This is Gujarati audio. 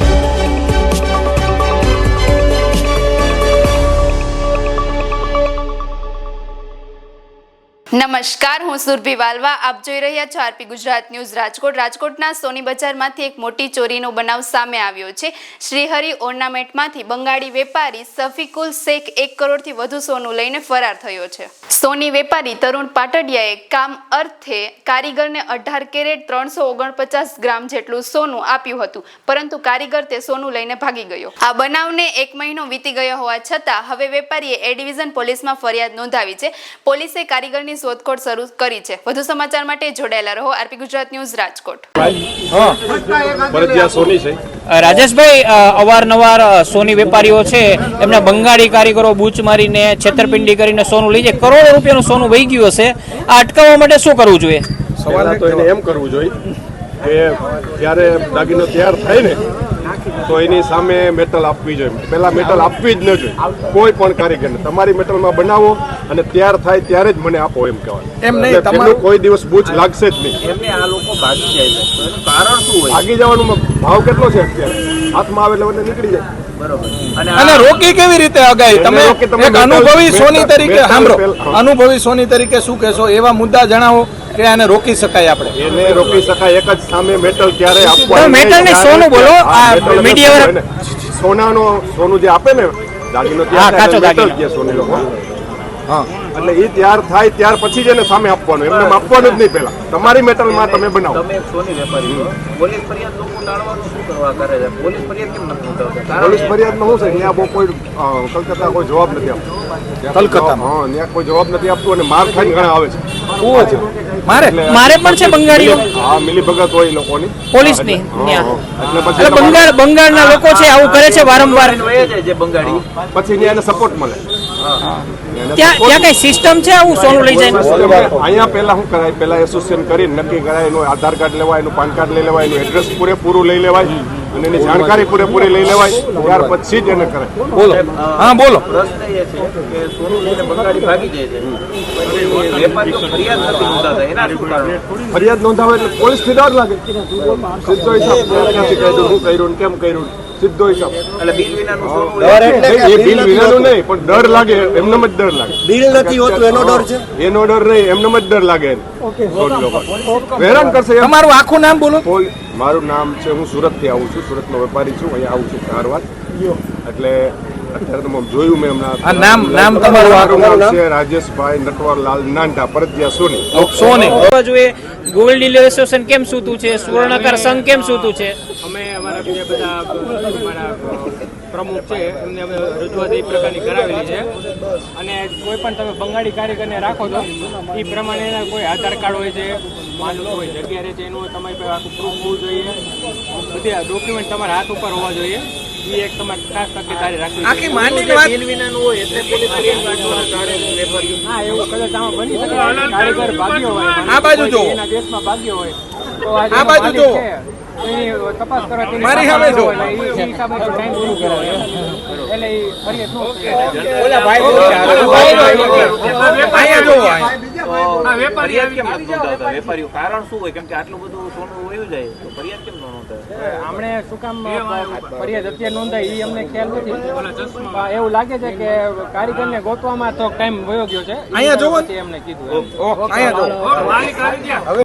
Bye. નમસ્કાર, હું સુરભી વાલવા. આપ જોઈ રહ્યા છો આરપી ગુજરાત ન્યૂઝ રાજકોટ. રાજકોટના સોની બજારમાંથી એક મોટી ચોરીનો બનાવ સામે આવ્યો છે. શ્રીહરિ ઓર્નામેન્ટમાંથી બંગાળી વેપારી સફીકુલ શેખ એક કરોડથી વધુ સોનું લઈને ફરાર થયો છે. સોની વેપારી તરુણ પાટડિયાએ કામ અર્થે કારીગરને અઢાર કેરેટ ત્રણસો ઓગણપચાસ ગ્રામ જેટલું સોનું આપ્યું હતું, પરંતુ કારીગર તે સોનું લઈને ભાગી ગયો. આ બનાવને એક મહિનો વીતી ગયો હોવા છતાં હવે વેપારીએ એ ડિવિઝન પોલીસમાં ફરિયાદ નોંધાવી છે. પોલીસે કારીગરની શોધખોળ શરૂ કરી છે. વધુ સમાચાર માટે જોડાયેલા રહો આરપી ગુજરાત ન્યૂઝ રાજકોટ. સોની છે. રાજેશભાઈ અવારનવાર સોની વેપારીઓ છે એમના બંગાળી કારીગરો બૂચ મારીને છેતરપિંડી કરીને સોનું લઈ જાય. કરોડો રૂપિયાનું સોનું વહી ગયું હશે. આ અટકાવવા માટે શું કરવું જોઈએ? સવાલ તો એને એમ કરવું જોઈએ કે જ્યારે દાગીનો તૈયાર થાય ને તો એની સામે મેટલ આપવી જોઈએ. પહેલા મેટલ આપવી જ ન જોઈએ. કોઈ પણ કારીગરને. તમારી મેટલમાં બનાવો અને તૈયાર થાય ત્યારે જ મને આપો એમ કહેવાય એમ નહીં, તમારું- કોઈ દિવસ બૂચ લાગશે જ નહીં. એમને આ લોકો ભાગી જાય છે. તો એનું કારણ શું હોય? ભાગી જવાનો ભાવ કેટલો છે અત્યારે? હાથમાં આવે એટલે નીકળી જાય. બરોબર. અને અને રોકી કેવી રીતે અગાઈ તમે એક અનુભવી સોની તરીકે સાંભળો. અનુભવી સોની તરીકે શું કહેશો એવા મુદ્દા જણાવો. કે આને રોકી શકાય આપણે એને રોકી શકાય એક જ સામે મેટલ ક્યારે આપવાનું મેટલ જ્યારે સોનું બોલો. આ ને. સોનાનો સોનું જે આપે ને દાગીનો કાચો દાગીનો. સોની લોકો એટલે એ તૈયાર થાય ત્યાર પછી જ એને સામે આપવાનું. એમને આપવાનું જ નહીં પહેલા. તમારી મેટલમાં તમે બનાવો. તમે સોની વેપારી છો પોલીસ ફરિયાદ લોકો ટાળવાનું શું કરવા કરે છે? પોલીસ ફરિયાદ કેમ નથી નોંધાવતા પોલીસ ફરિયાદમાં શું છે? ત્યાં બહુ કોઈ કલકત્તા કોઈ જવાબ નથી આપતું. કલકત્તા હા ત્યાં કોઈ જવાબ નથી આપતું અને માર ખાઈને ઘણા આવે છે. શું છે? મારે મારે પણ છે બંગાળીઓ હા મિલી ભગત હોય લોકોની. પોલીસની હા, એટલે પછી બંગાળ બંગાળના લોકો છે આવું કરે છે વારંવાર. જે બંગાળી. પછી ત્યાં એને સપોર્ટ મળે. ત્યાં ત્યાં કઈ સિસ્ટમ છે આવું સોનું લઈ જાય અહીંયા પહેલા શું કરાય? પહેલા એસોસિએશન કરી નક્કી કરાય, એનું આધાર કાર્ડ લેવાય, એનું પાન કાર્ડ લઈ લેવાય, એનું એડ્રેસ પૂરેપૂરું લઈ લેવાય. અને એની જાણકારી પૂરેપૂરી લઈ લેવાય ત્યાર પછી જ એને કરે. બોલો. હા બોલો. પ્રશ્ન એ છે કે સોનું લઈને બંગાળી ભાગી જાય છે. ફરિયાદ નોંધાવે એટલે પોલીસથી ડર લાગે સીધો હિસાબ. ક્યાંથી કર્યું કેમ કર્યું સીધો હિસાબ. એટલે બિલ વિનાનું એ બિલ વિનાનું નહીં પણ ડર લાગે એમને જ ડર લાગે. બિલ નથી હોતું એનો ડર છે? એનો ડર નહીં એમને જ ડર લાગે. હેરાન કરશે તમારું આખું નામ બોલો. મારું નામ છે હું સુરતથી આવું છું સુરતનો વેપારી છું અહીંયા આવું છું ધારવાડ. એટલે અત્યારે તો જોયું મેં હમણાં. નામ- નામ તમારું મારું નામ છે રાજેશભાઈ નટવરલાલ નાંટા પરજિયા સોની. સોની. જોઈએ ગોલ્ડ ડીલર એસોસિએશન કેમ સૂતું છે? સુવર્ણકાર સંઘ કેમ સૂતું છે? અમે બીજા બધા મારા પ્રમુખ છે એમને અમે રજૂઆત એ પ્રકારની કરાવેલી છે. અને કોઈ પણ તમે બંગાળી કારીગરને રાખો તો એ પ્રમાણે એના કોઈ આધાર કાર્ડ હોય છે માનલો હોય જગ્યા રહે છે એનું તમારી પાસે આખું પ્રૂફ હોવું જોઈએ. બધી ડોક્યુમેન્ટ તમારા હાથ ઉપર હોવા જોઈએ. એ એક તમારે ખાસ તકેદારી રાખવી આખી જોઈએ. વાત બિલ વિનાનું હોય એટલે પોલીસ હા એવું કદાચ આમાં બની શકે. કારીગર ભાગ્યો હોય આ બાજુ જો એના દેશમાં ભાગ્યો હોય. તો આ બાજુ. છે, એની તપાસ મારી પાસે સામે જુઓ. એ હિસાબે તો ટાઈમ પૂરું કરાવે એટલે એ ફરિયાદ ન ઓલા ભાઈ બોલો. અહીંયા જોવો અહીંયા. ફરિયાદ કેમ નોંધાવતા વેપારીઓ કારણ શું હોય? કેમ કે આટલું બધું સોનું વયું જાય તો ફરિયાદ કેમ ન નોંધાવે શું કામ ફરિયાદ અત્યારે નોંધાય એ અમને ખ્યાલ નથી. એવું લાગે છે કે કારીગરને ગોતવામાં તો ટાઈમ વયો ગયો છે. અહીંયા જોવો. એમને કીધું અહીંયા